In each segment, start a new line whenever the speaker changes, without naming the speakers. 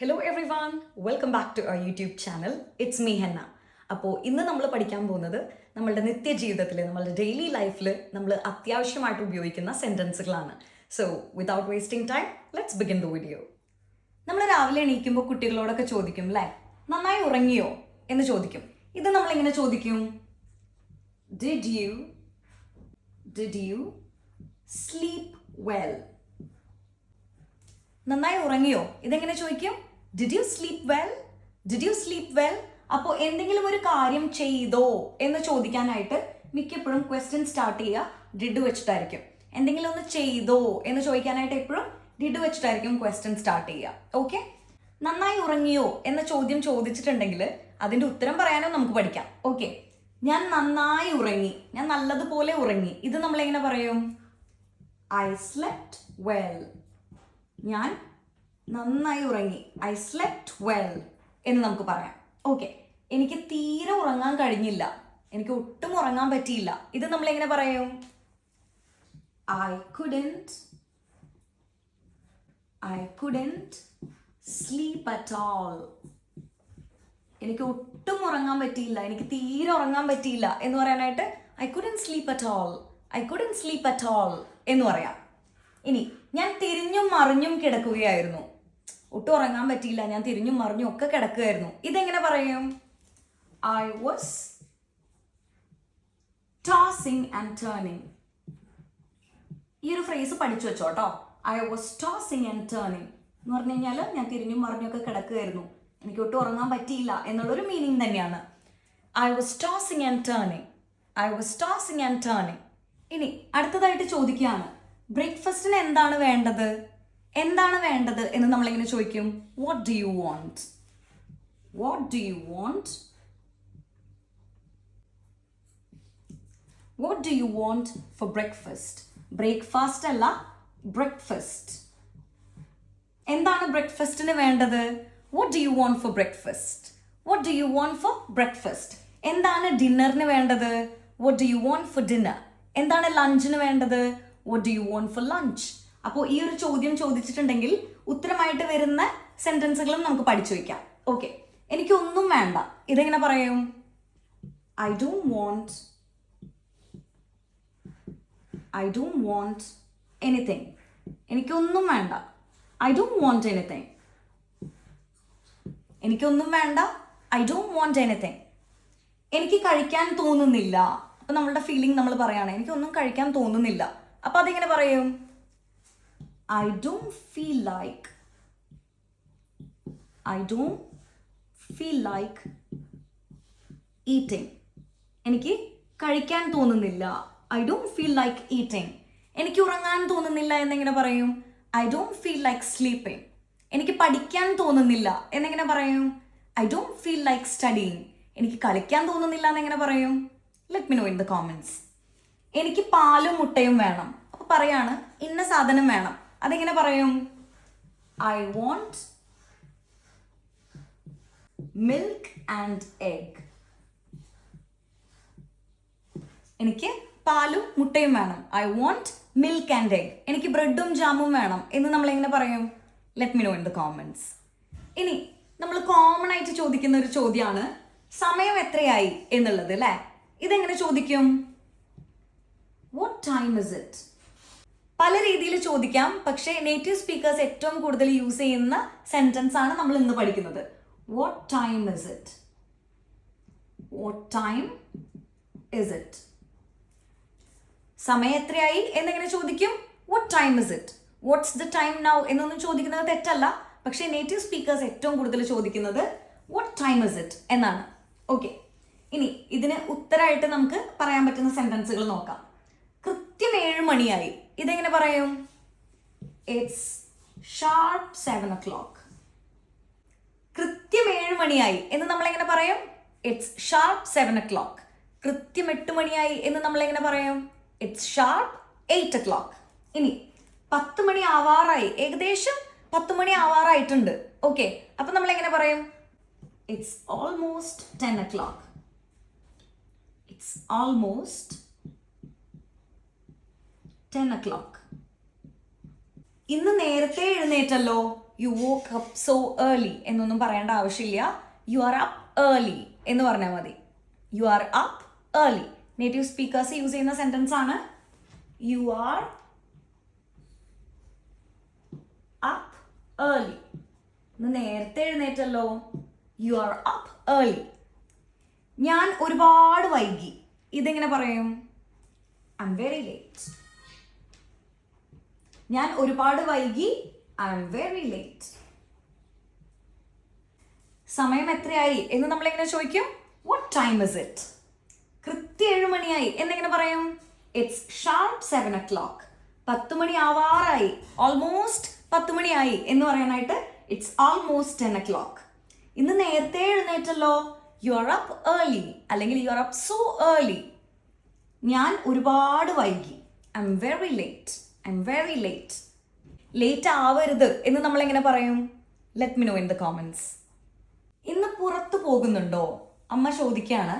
Hello everyone welcome back to our YouTube channel it's me Henna അപ്പോൾ ഇന്ന് നമ്മൾ പഠിക്കാൻ പോകുന്നത് നമ്മളുടെ നിത്യജീവിതത്തിൽ നമ്മളുടെ ഡെയിലി ലൈഫിൽ നമ്മൾ അത്യാവശ്യമായിട്ട് ഉപയോഗിക്കുന്ന സെന്റൻസുകളാണ് so without wasting time let's begin the video നമ്മൾ രാവിലെ എണീക്കുമ്പോൾ കുട്ടികളോടൊക്കെ ചോദിക്കും അല്ലേ നന്നായി ഉറങ്ങിയോ? എന്ന് ചോദിക്കും. ഇത് നമ്മളിങ്ങനെ ചോദിക്കും? Did you did you sleep well നന്നായി ഉറങ്ങിയോ? ഇതെങ്ങനെ ചോദിക്കും? Did you sleep well did you sleep well അപ്പോൾ എന്തെങ്കിലും ഒരു കാര്യം ചെയ്തോ എന്ന് ചോദിക്കാനായിട്ട് മിക്കപ്പോഴും ക്വസ്റ്റ്യൻ സ്റ്റാർട്ട് ചെയ്യുക ഡിഡ് വെച്ചിട്ടായിരിക്കും. എന്തെങ്കിലും ഒന്ന് ചെയ്തോ എന്ന് ചോദിക്കാനായിട്ട് എപ്പോഴും ഡിഡ് വെച്ചിട്ടായിരിക്കും ക്വസ്റ്റ്യൻ സ്റ്റാർട്ട് ചെയ്യുക. ഓക്കെ നന്നായി ഉറങ്ങിയോ എന്ന ചോദ്യം ചോദിച്ചിട്ടുണ്ടെങ്കിൽ അതിന്റെ ഉത്തരം പറയാനോ നമുക്ക് പഠിക്കാം. ഓക്കെ ഞാൻ നന്നായി ഉറങ്ങി. ഞാൻ നല്ലതുപോലെ ഉറങ്ങി. ഇത് നമ്മൾ എങ്ങനെ പറയും? ഐ സ്ലെപ്റ്റ് വെൽ ഞാൻ നന്നായി ഉറങ്ങി. ഐ സ്ലെപ്റ്റ് വെൽ എന്ന് നമുക്ക് പറയാം. ഓക്കെ എനിക്ക് തീരെ ഉറങ്ങാൻ കഴിഞ്ഞില്ല. എനിക്ക് ഒട്ടും ഉറങ്ങാൻ പറ്റിയില്ല. ഇത് നമ്മൾ എങ്ങനെ പറയും? I couldn't I couldn't sleep at all എനിക്ക് ഒട്ടും ഉറങ്ങാൻ പറ്റിയില്ല. എനിക്ക് തീരെ ഉറങ്ങാൻ പറ്റിയില്ല എന്ന് പറയാനായിട്ട് I couldn't sleep at all I couldn't sleep at all എന്ന് പറയാം. ഇനി ഞാൻ തിരിഞ്ഞും മറിഞ്ഞും കിടക്കുകയായിരുന്നു. ഒട്ടും ഉറങ്ങാൻ പറ്റിയില്ല. ഞാൻ തിരിഞ്ഞും മറിഞ്ഞും ഒക്കെ കിടക്കുകയായിരുന്നു. ഇതെങ്ങനെ പറയും? I was tossing and turning ഈ ഒരു ഫ്രേസ് പഠിച്ചു വെച്ചോട്ടോ I was tossing and turning എന്ന് പറഞ്ഞു കഴിഞ്ഞാൽ ഞാൻ തിരിഞ്ഞും മറിഞ്ഞൊക്കെ കിടക്കുകയായിരുന്നു. എനിക്ക് ഒട്ടും ഉറങ്ങാൻ പറ്റിയില്ല എന്നുള്ളൊരു മീനിങ് തന്നെയാണ്. I was tossing and turning I was tossing and turning ഇനി അടുത്തതായിട്ട് ചോദിക്കുകയാണ്. ബ്രേക്ക്ഫാസ്റ്റിന് എന്താണ് വേണ്ടത്? എന്താണ് വേണ്ടത് എന്ന് നമ്മളിങ്ങനെ ചോദിക്കും? What do you want what do you want what do you want for breakfast breakfast അല്ല ബ്രേക്ക്ഫാസ്റ്റ് എന്താണ് ബ്രേക്ക്ഫാസ്റ്റിന് വേണ്ടത്? What do you want for breakfast what do you want for breakfast എന്താണ് ഡിന്നറിന് വേണ്ടത്? What do you want for dinner എന്താണ് ലഞ്ചിന് വേണ്ടത്? What you want for lunch അപ്പോൾ ഈ ഒരു ചോദ്യം ചോദിച്ചിട്ടുണ്ടെങ്കിൽ ഉത്തരമായിട്ട് വരുന്ന സെന്റൻസുകളും നമുക്ക് പഠിച്ചു വയ്ക്കാം. ഓക്കെ എനിക്കൊന്നും വേണ്ട. ഇതെങ്ങനെ പറയും? I do want I do want anything എനിക്കൊന്നും വേണ്ട. ഐ ഡോ വോണ്ട് എനിത്തിങ് എനിക്കൊന്നും വേണ്ട. ഐ ഡോ വോണ്ട് എനിത്തിങ് എനിക്ക് കഴിക്കാൻ തോന്നുന്നില്ല. അപ്പൊ നമ്മളുടെ ഫീലിംഗ് നമ്മൾ പറയുകയാണ് എനിക്കൊന്നും കഴിക്കാൻ തോന്നുന്നില്ല. അപ്പൊ അതെങ്ങനെ പറയും? I don't feel like I don't feel like eating എനിക്ക് കഴിക്കാൻ തോന്നുന്നില്ല. I don't feel like eating എനിക്ക് ഉറങ്ങാൻ തോന്നുന്നില്ല എന്നെങ്ങനെ പറയും? I don't feel like sleeping എനിക്ക് പഠിക്കാൻ തോന്നുന്നില്ല എന്നെങ്ങനെ പറയും? I don't feel like studying എനിക്ക് കളിക്കാൻ തോന്നുന്നില്ല എന്നെങ്ങനെ പറയും? Let me know in the comments എനിക്ക് പാലും മുട്ടയും വേണം. അപ്പോൾ പറയാണ് ഇന്ന സാധനം വേണം. അതെങ്ങനെ പറയും? I want milk and egg എനിക്ക് പാലും മുട്ടയും വേണം. I want milk and egg എനിക്ക് ബ്രെഡും ജാമും വേണം. എന്ന് നമ്മൾ എങ്ങനെ പറയും? Let me know in the comments ഇനി നമ്മൾ കോമൺ ആയിട്ട് ചോദിക്കുന്ന ഒരു ചോദ്യമാണ് സമയം എത്രയായി എന്നുള്ളത് അല്ലേ? ഇതെങ്ങനെ ചോദിക്കും? വാട്ട് ടൈം ഇസ് ഇറ്റ് പല രീതിയിൽ ചോദിക്കാം. പക്ഷേ നേറ്റീവ് സ്പീക്കേഴ്സ് ഏറ്റവും കൂടുതൽ യൂസ് ചെയ്യുന്ന സെന്റൻസ് ആണ് നമ്മൾ ഇന്ന് പഠിക്കുന്നത്. What time is it what time is it സമയം എത്രയായി എന്നെങ്ങനെ ചോദിക്കും. What time is it what's the time now എന്നൊന്നും ചോദിക്കുന്നത് തെറ്റല്ല. പക്ഷേ നേറ്റീവ് സ്പീക്കേഴ്സ് ഏറ്റവും കൂടുതൽ ചോദിക്കുന്നത് വാട്ട് ടൈം ഇസ് ഇറ്റ് എന്നാണ്. ഓക്കെ ഇനി ഇതിന് ഉത്തരമായിട്ട് നമുക്ക് പറയാൻ പറ്റുന്ന സെന്റൻസുകൾ നോക്കാം. കൃത്യം ഏഴ് മണിയായി. ഇതെങ്ങനെ പറയും? It's sharp seven o'clock കൃത്യം ഏഴ് മണിയായി എന്ന് നമ്മൾ എങ്ങനെ പറയും? It's sharp seven o'clock കൃത്യം എട്ട് മണിയായി എന്ന് നമ്മൾ എങ്ങനെ പറയും? It's sharp eight o'clock ഇനി പത്ത് മണി ആവാറായി. ഏകദേശം പത്ത് മണി ആവാറായിട്ടുണ്ട്. ഓക്കെ അപ്പൊ നമ്മൾ എങ്ങനെ പറയും? It's almost ten o'clock it's almost ten o'clock ഇന്ന് നേരത്തെ എഴുന്നേറ്റല്ലോ. You woke up so early എന്നൊന്നും പറയേണ്ട ആവശ്യമില്ല. യു ആർ അപ്പ് ഏർലി എന്ന് പറഞ്ഞാൽ മതി. You are up early native speakers use ചെയ്യുന്ന സെന്റൻസ് ആണ്. യു ആർ അപ്പ് ഏർലി ഇന്ന് നേരത്തെ എഴുന്നേറ്റല്ലോ. യു ആർ അപ്പ് ഏർലി ഞാൻ ഒരുപാട് വൈകി. ഇതെങ്ങനെ പറയും? ഐ എം വെരി ലേറ്റ് ഞാൻ ഒരുപാട് വൈകി ഐ എം വെരി ലേറ്റ് സമയം എത്രയായി? എന്ന് നമ്മൾ എങ്ങനെ ചോദിക്കും? വാട്ട് ടൈം ഇസ് ഇറ്റ് കൃത്യ ഏഴ് മണിയായി. എന്നെങ്ങനെ പറയും? It's sharp seven o'clock പത്ത് മണി ആവാറായി. ഓൾമോസ്റ്റ് പത്ത് മണിയായി എന്ന് പറയാനായിട്ട് it's almost ten o'clock ഇന്ന് നേരത്തെ എഴുന്നേറ്റല്ലോ. യു ആർ അപ്പ് ഏർലി അല്ലെങ്കിൽ you are up so early ഞാൻ ഒരുപാട് വൈകി. I'm very late I'm very late late ആവരുത് എന്ന് നമ്മൾ എങ്ങനെ പറയും? Let me know in the comments ഇന്ന് പുറത്തു പോകുന്നുണ്ടോ? അമ്മ ചോദിക്കുകയാണ്.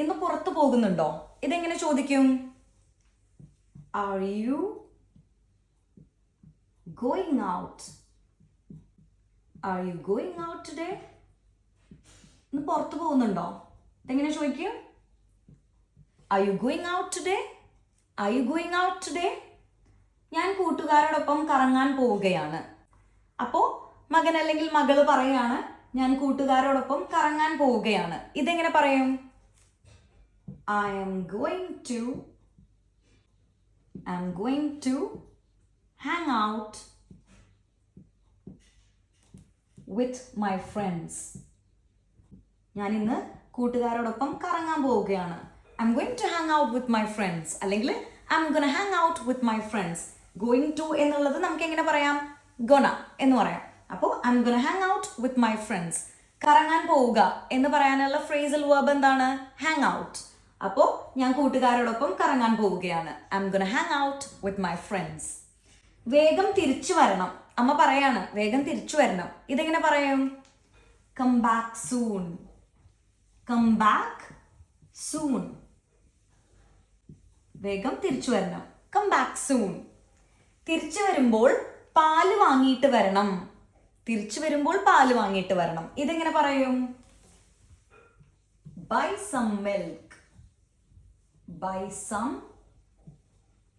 ഇന്ന് പുറത്തു പോകുന്നുണ്ടോ? ഇതെങ്ങനെ ചോദിക്കും? Are you going out are you going out today ഇന്ന് പുറത്തു പോകുന്നുണ്ടോ? ഇതെങ്ങനെ ചോദിക്കും? Are you going out today are you going out today ഞാൻ കൂട്ടുകാരോടൊപ്പം കറങ്ങാൻ പോവുകയാണ്. അപ്പോ മകൻ അല്ലെങ്കിൽ മകൾ പറയാണ് ഞാൻ കൂട്ടുകാരോടൊപ്പം കറങ്ങാൻ പോവുകയാണ്. ഇതെങ്ങനെ പറയും? I'm going to I'm going to hang out with my friends ഞാൻ ഇന്ന് കൂട്ടുകാരോടൊപ്പം കറങ്ങാൻ പോവുകയാണ്. I'm going to hang out with my friends അല്ലെങ്കിൽ I'm gonna hang out with my friends going to എന്നുള്ളത് നമുക്ക് എങ്ങനെ പറയാം? ഗൊണ എന്ന് പറയാം. അപ്പോൾ I'm gonna hang out with my friends കറങ്ങാൻ പോവുക എന്ന് പറയാനുള്ള ഫ്രേസൽ വേർബ് എന്താണ്? ഹാങ് ഔട്ട് അപ്പോൾ ഞാൻ കൂട്ടുകാരോടൊപ്പം കറങ്ങാൻ പോവുകയാണ്. I'm gonna hang out with my friends വേഗം തിരിച്ചു വരണം. അമ്മ പറയാണ് വേഗം തിരിച്ചു വരണം. ഇതെങ്ങനെ പറയും? Come back soon come back soon വേഗം തിരിച്ചു വരണം. കം ബാക്ക് സൂൺ തിരിച്ചു വരുമ്പോൾ പാൽ വാങ്ങിയിട്ട് വരണം. തിരിച്ചു വരുമ്പോൾ പാൽ വാങ്ങിയിട്ട് വരണം. ഇതെങ്ങനെ പറയും? Buy some milk buy some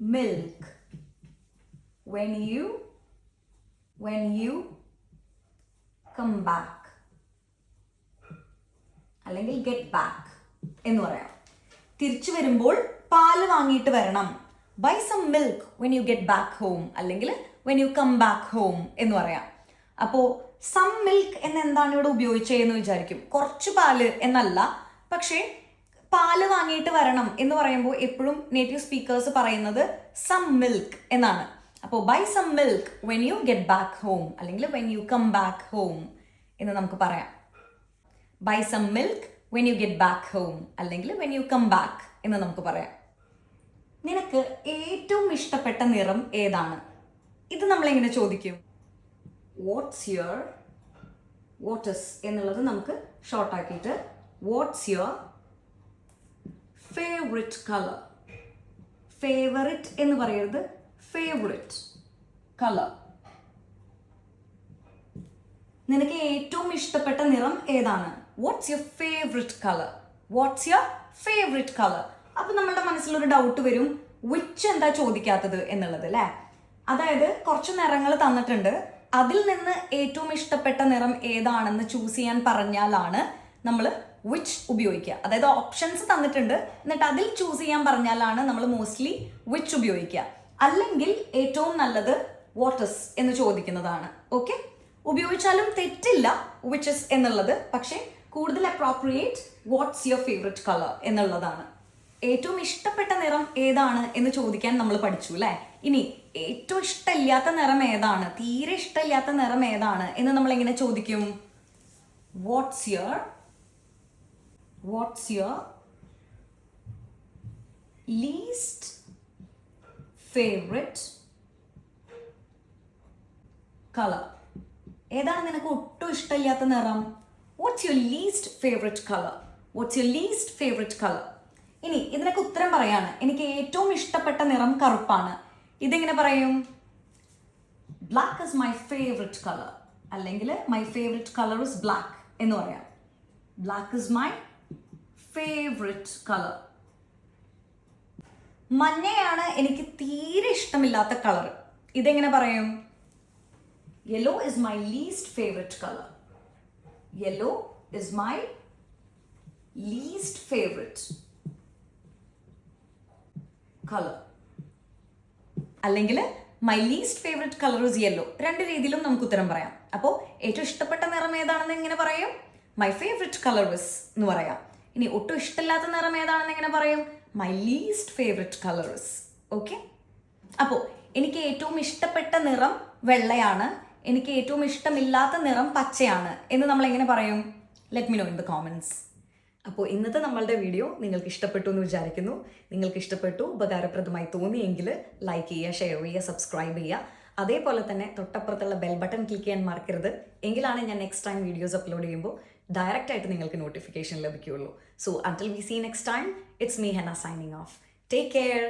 milk when you when you come back. അല്ലെങ്കിൽ ഗെറ്റ് ബാക്ക് എന്ന് പറയാം. തിരിച്ചു വരുമ്പോൾ പാൽ വാങ്ങിയിട്ട് വരണം. Buy some milk when you get back home അല്ലെങ്കിൽ when you come back home എന്ന് പറയാം. അപ്പോൾ സം മിൽക്ക് എന്ന് എന്താണ് ഇവിടെ ഉപയോഗിച്ചതെന്ന് വിചാരിക്കും. കുറച്ച് പാൽ എന്നല്ല. പക്ഷേ പാൽ വാങ്ങിയിട്ട് വരണം എന്ന് പറയുമ്പോൾ എപ്പോഴും നേറ്റീവ് സ്പീക്കേഴ്സ് പറയുന്നത് സം മിൽക്ക് എന്നാണ്. അപ്പോൾ buy some milk when you get back home അല്ലെങ്കിൽ when you come back home എന്ന് നമുക്ക് പറയാം. Buy some milk when you get back home അല്ലെങ്കിൽ വെൻ യു കം ബാക്ക് എന്ന് നമുക്ക് പറയാം. നിനക്ക് ഏറ്റവും ഇഷ്ടപ്പെട്ട നിറം ഏതാണ്? ഇത് നമ്മൾ എങ്ങനെ ചോദിക്കും? വാട്ട്സ് യുവർ വാട്ടസ് എന്നുള്ളത് നമുക്ക് ഷോർട്ടാക്കിയിട്ട് what's your favourite colour favourite എന്ന് പറയരുത്. ഫേവറിറ്റ് കളർ നിനക്ക് ഏറ്റവും ഇഷ്ടപ്പെട്ട നിറം ഏതാണ്? What's your favourite colour what's your favourite colour അപ്പൊ നമ്മുടെ മനസ്സിലൊരു ഡൗട്ട് വരും. വിച്ച് എന്താ ചോദിക്കാത്തത് എന്നുള്ളത് അല്ലേ? അതായത് കുറച്ച് നിറങ്ങൾ തന്നിട്ടുണ്ട്. അതിൽ നിന്ന് ഏറ്റവും ഇഷ്ടപ്പെട്ട നിറം ഏതാണെന്ന് ചൂസ് ചെയ്യാൻ പറഞ്ഞാലാണ് നമ്മൾ വിച്ച് ഉപയോഗിക്കുക. അതായത് ഓപ്ഷൻസ് തന്നിട്ടുണ്ട്. എന്നിട്ട് അതിൽ ചൂസ് ചെയ്യാൻ പറഞ്ഞാലാണ് നമ്മൾ മോസ്റ്റ്ലി വിച്ച് ഉപയോഗിക്കുക. അല്ലെങ്കിൽ ഏറ്റവും നല്ലത് വാട്ടസ് എന്ന് ചോദിക്കുന്നതാണ്. ഓക്കെ ഉപയോഗിച്ചാലും തെറ്റില്ല വിച്ചസ് എന്നുള്ളത്. പക്ഷേ കൂടുതൽ appropriate what's your favourite colour എന്നുള്ളതാണ്. ഏറ്റവും ഇഷ്ടപ്പെട്ട നിറം ഏതാണ് എന്ന് ചോദിക്കാൻ നമ്മൾ പഠിച്ചു അല്ലേ? ഇനി ഏറ്റവും ഇഷ്ടമില്ലാത്ത നിറം ഏതാണ്? തീരെ ഇഷ്ടമില്ലാത്ത നിറം ഏതാണ് എന്ന് നമ്മൾ എങ്ങനെ ചോദിക്കും? What's your what's your least favourite colour ഏതാണ് നിനക്ക് ഒട്ടും ഇഷ്ടമില്ലാത്ത നിറം? What's your least favourite colour what's your least favourite colour ഇനി ഇതിനൊക്കെ ഉത്തരം പറയാണ്. എനിക്ക് ഏറ്റവും ഇഷ്ടപ്പെട്ട നിറം കറുപ്പാണ്. ഇതെങ്ങനെ പറയും? Black is my favourite colour അല്ലെങ്കിൽ my favourite colour is black എന്ന് പറയാം. Black is my favourite colour മഞ്ഞയാണ് എനിക്ക് തീരെ ഇഷ്ടമില്ലാത്ത കളർ ഇതെങ്ങനെ പറയും? Yellow is my least favourite colour yellow is my least favourite colour അല്ലെങ്കിൽ my least favourite colour is yellow രണ്ട് രീതിയിലും നമുക്ക് ഉത്തരം പറയാം. അപ്പോൾ ഏറ്റവും ഇഷ്ടപ്പെട്ട നിറം ഏതാണെന്ന് എങ്ങനെ പറയും? മൈ ഫേവററ്റ് കളർ ഇസ് എന്ന് പറയാം. ഇനി ഒട്ടും ഇഷ്ടമില്ലാത്ത നിറം ഏതാണെന്ന് എങ്ങനെ പറയും? My least favourite colour is okay അപ്പോൾ എനിക്ക് ഏറ്റവും ഇഷ്ടപ്പെട്ട നിറം വെള്ളയാണ്. എനിക്ക് ഏറ്റവും ഇഷ്ടമില്ലാത്ത നിറം പച്ചയാണ്. എന്ന് നമ്മൾ എങ്ങനെ പറയും? Let me know in the comments അപ്പോൾ ഇന്നത്തെ നമ്മളുടെ വീഡിയോ നിങ്ങൾക്ക് ഇഷ്ടപ്പെട്ടു എന്ന് വിചാരിക്കുന്നു. നിങ്ങൾക്ക് ഇഷ്ടപ്പെട്ടു ഉപകാരപ്രദമായി തോന്നിയെങ്കിൽ ലൈക്ക് ചെയ്യുക ഷെയർ ചെയ്യുക സബ്സ്ക്രൈബ് ചെയ്യുക. അതേപോലെ തന്നെ തൊട്ടപ്പുറത്തുള്ള ബെൽ ബട്ടൺ ക്ലിക്ക് ചെയ്യാൻ മറക്കരുത്. എങ്കിലാണ് ഞാൻ നെക്സ്റ്റ് ടൈം വീഡിയോസ് അപ്ലോഡ് ചെയ്യുമ്പോൾ ഡയറക്റ്റ് ആയിട്ട് നിങ്ങൾക്ക് നോട്ടിഫിക്കേഷൻ ലഭിക്കുകയുള്ളൂ. So until we see next time it's me Hena signing off take care